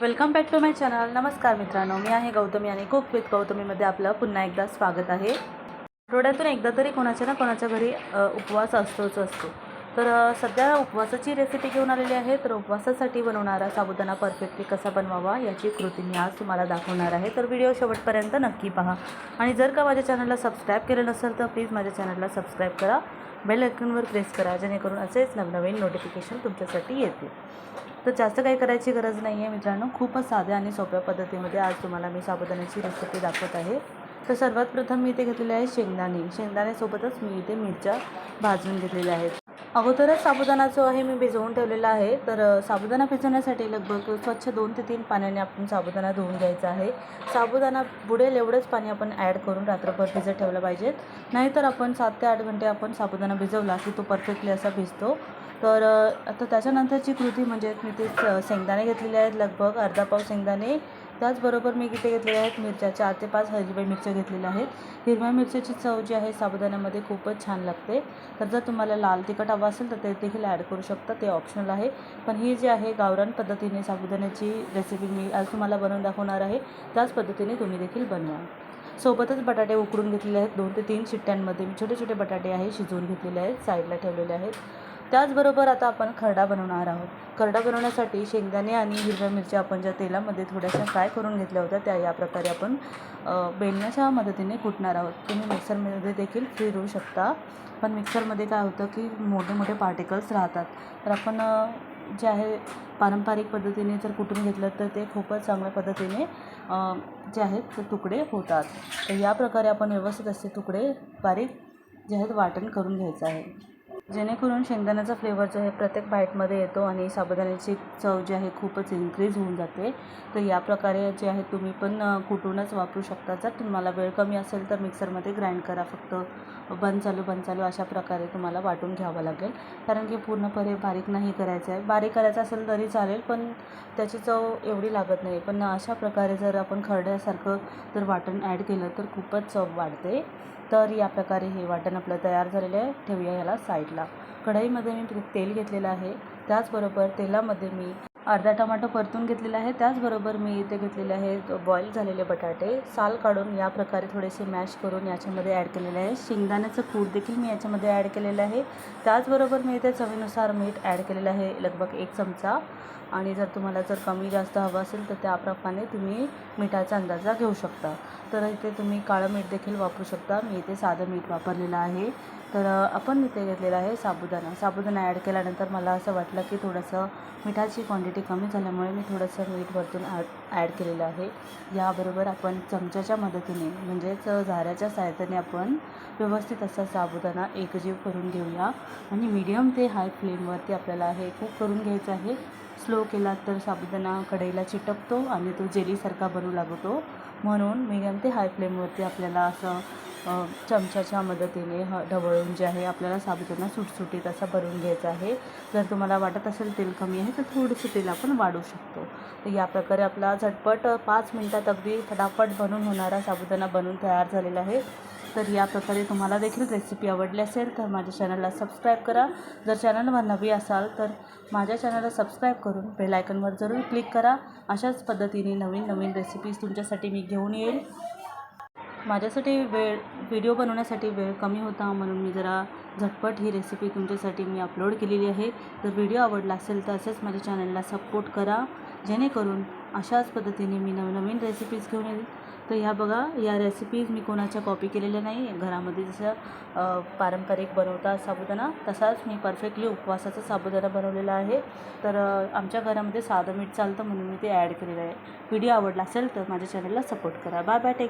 Welcome back to my channel. नमस्कार मित्रांनो मी आहे गौतमी आणि कुक विथ गौतमीमध्ये आपलं पुन्हा एकदा स्वागत आहे. आठवड्यातून एकदा तरी कोणाच्या ना कोणाच्या घरी उपवास असतोच असतो. तर सध्या उपवासाची रेसिपी घेऊन आलेली आहे तर उपवासासाठी बनवणारा साबुदाणा परफेक्टली कसा बनवावा याची कृती मी आज तुम्हाला दाखवणार आहे. तर व्हिडिओ शेवटपर्यंत नक्की पहा. आणि जर का माझ्या चॅनलला सबस्क्राईब केलं नसेल तर प्लीज माझ्या चॅनलला सबस्क्राईब करा. बेल आयकॉनवर प्रेस करा जेणेकरून असेच नवनवीन नोटिफिकेशन तुमच्यासाठी येतील. तर जास्त काही करायची गरज नाही आहे मित्रांनो. खूपच साध्या आणि सोप्या पद्धतीमध्ये आज तुम्हाला मी साबुदाण्याची रेसिपी दाखवत आहे. तर सर्वात प्रथम मी इथे घेतलेले आहे शेंगदाणे. शेंगदाण्यासोबतच मी इथे मिरच्या भाजून घेतलेल्या आहेत. अगोदरच साबुदाणा जो आहे मी भिजवून ठेवलेला आहे. तर साबुदाणा भिजवण्यासाठी लगभग स्वच्छ दोन ते तीन पाण्याने आपण साबुदाणा धुवून घ्यायचा आहे. साबुदाणा बुडेल एवढंच पाणी आपण ॲड करून रात्रभर भिजत ठेवलं पाहिजेत. नाहीतर आपण सात ते आठ घंटे आपण साबुदाणा भिजवला की तो परफेक्टली असा भिजतो. तर आता त्याच्यानंतरची कृती म्हणजे मी ते शेंगदाणे घेतलेले आहेत. लगभग अर्धा पाव शेंगदाणे त्याचबरोबर मी इथे घेतलेल्या आहेत मिरच्या चार ते पाच हिरव्या मिरच्या घेतलेल्या आहेत. हिरव्या मिरच्याची चव जी आहे साबुदाण्यामध्ये खूपच छान लागते. तर जर तुम्हाला लाल तिखट हवं असेल तर ते देखील ॲड करू शकता ते ऑप्शनल आहे. पण ही जी आहे गावरान पद्धतीने साबुदाण्याची रेसिपी मी आज तुम्हाला बनवून दाखवणार आहे. त्याच पद्धतीने तुम्ही देखील बनवा. सोबतच बटाटे उकडून घेतलेले आहेत. दोन ते तीन शिट्ट्यांमध्ये मी छोटे छोटे बटाटे आहे शिजवून घेतलेले आहेत साईडला ठेवलेले आहेत. त्याचबरोबर आता आपण खरडा बनवणार आहोत. खरडा बनवण्यासाठी शेंगदाणे आणि हिरव्या मिरच्या आपण ज्या तेलामध्ये थोड्याशा फ्राय करून घेतल्या होत्या त्या या प्रकारे आपण बेलण्याच्या मदतीने कुटणार आहोत. तुम्ही मिक्सरमध्ये देखील फिरवू शकता. पण मिक्सरमध्ये काय होतं की मोठे मोठे पार्टिकल्स राहतात. तर आपण जे आहे पारंपरिक पद्धतीने जर कुटून घेतलं तर ते खूपच चांगल्या पद्धतीने जे आहेत ते तुकडे होतात. तर या प्रकारे आपण व्यवस्थित असे तुकडे बारीक जे आहेत वाटण करून घ्यायचं आहे. जेणेकरून शेंगदाण्याचा फ्लेवर जो आहे प्रत्येक बाईटमध्ये येतो आणि साबुदाण्याची चव जी आहे खूपच इन्क्रीज होऊन जाते. तर या प्रकारे जे आहे तुम्ही पण कुठूनच कुटूनच वापरू शकता. जर तुम्हाला वेळ कमी असेल तर मिक्सरमध्ये ग्राइंड करा. फक्त बंद चालू बंद चालू अशा प्रकारे तुम्हाला वाटून घ्यावं लागेल. कारण की पूर्णपणे बारीक नाही करायचं आहे. बारीक करायचं असेल तरी चालेल पण त्याची चव एवढी लागत नाही. पण अशा प्रकारे जर आपण खरड्यासारखं जर वाटण ॲड केलं तर खूपच चव वाढते. तर या प्रकारे हे वाटण आपलं तयार झालेलं आहे. ठेवूया ह्याला साईडला. कढईमध्ये मी तेल घेतलेलं आहे. त्याचबरोबर तेलामध्ये मी अर्धा टमाटो परतून घेतलेला आहे. त्याचबरोबर मी इथे घेतलेले आहेत बॉईल झालेले बटाटे. साल काढून या प्रकारे थोडेसे मॅश करून याच्यामध्ये ॲड केलेले आहे. शेंगदाण्याचं कूट देखील मी याच्यामध्ये ॲड केलेलं आहे. त्याचबरोबर मी इथे चवीनुसार मीठ ॲड केलेलं आहे लगभग एक चमचा. आणि जर तुम्हाला जर कमी जास्त हवं असेल तर त्याप्रमाणे तुम्ही मिठाचा अंदाजा घेऊ शकता. तर इथे तुम्ही काळं मीठ देखील वापरू शकता. मी इथे साधं मीठ वापरलेलं आहे. तर आपण इथे घेतलेला आहे साबुदाणा. साबुदाणा ॲड केल्यानंतर मला असं वाटलं की थोडंसं मिठाची क्वांटिटी कमी झाल्यामुळे मी थोडंसं मीठ वरतून ॲड ॲड केलेलं आहे. याबरोबर आपण चमच्याच्या मदतीने म्हणजेच झाऱ्याच्या सहाय्याने आपण व्यवस्थित असा साबुदाणा एकजीव करून घेऊया. आणि मीडियम ते हाय फ्लेमवरती आपल्याला हे कुक करून घ्यायचं आहे. स्लो केला तर साबुदाणा कढईला चिटकतो आणि तो जेलीसारखा बनू लागतो. म्हणून मीडियम ते हाय फ्लेमवरती आपल्याला असं चमच्याच्या मदतीने ह ढवळून जे आहे आपल्याला साबुदाणा सुटसुटीत असा भरून घ्यायचा आहे. जर तुम्हाला वाटत असेल तेल कमी आहे तर थोडंसं तेल आपण वाढू शकतो. तर या प्रकारे आपला झटपट पाच मिनटात अगदी फटाफट बनून होणारा साबुदाणा बनून तयार झालेला आहे. तर या प्रकारे तुम्हाला देखील रेसिपी आवडली असेल तर माझ्या चॅनलला सबस्क्राईब करा. जर चॅनलवर नवी असाल तर माझ्या चॅनलला सबस्क्राईब करून बेलायकनवर जरूर क्लिक करा. अशाच पद्धतीने नवीन नवीन रेसिपीज तुमच्यासाठी मी घेऊन येईल. माझ्यासाठी वेळ व्हिडिओ बनवण्यासाठी वेळ कमी होता म्हणून मी जरा झटपट ही रेसिपी तुमच्यासाठी मी अपलोड केलेली आहे. जर व्हिडिओ आवडला असेल तर असेच माझ्या चॅनलला सपोर्ट करा. जेणेकरून अशाच पद्धतीने मी नवनवीन रेसिपीज घेऊन येईल. तर ह्या बघा या रेसिपीज मी कोणाच्या कॉपी केलेल्या नाही घरामध्ये जसं पारंपरिक बनवतात साबुदाणा तसाच मी परफेक्टली उपवासाचा साबुदाणा बनवलेला आहे. तर आमच्या घरामध्ये साधं मीठ चालतं म्हणून मी ते ॲड केलेलं आहे. व्हिडिओ आवडला असेल तर माझ्या चॅनलला सपोर्ट करा. Bye bye take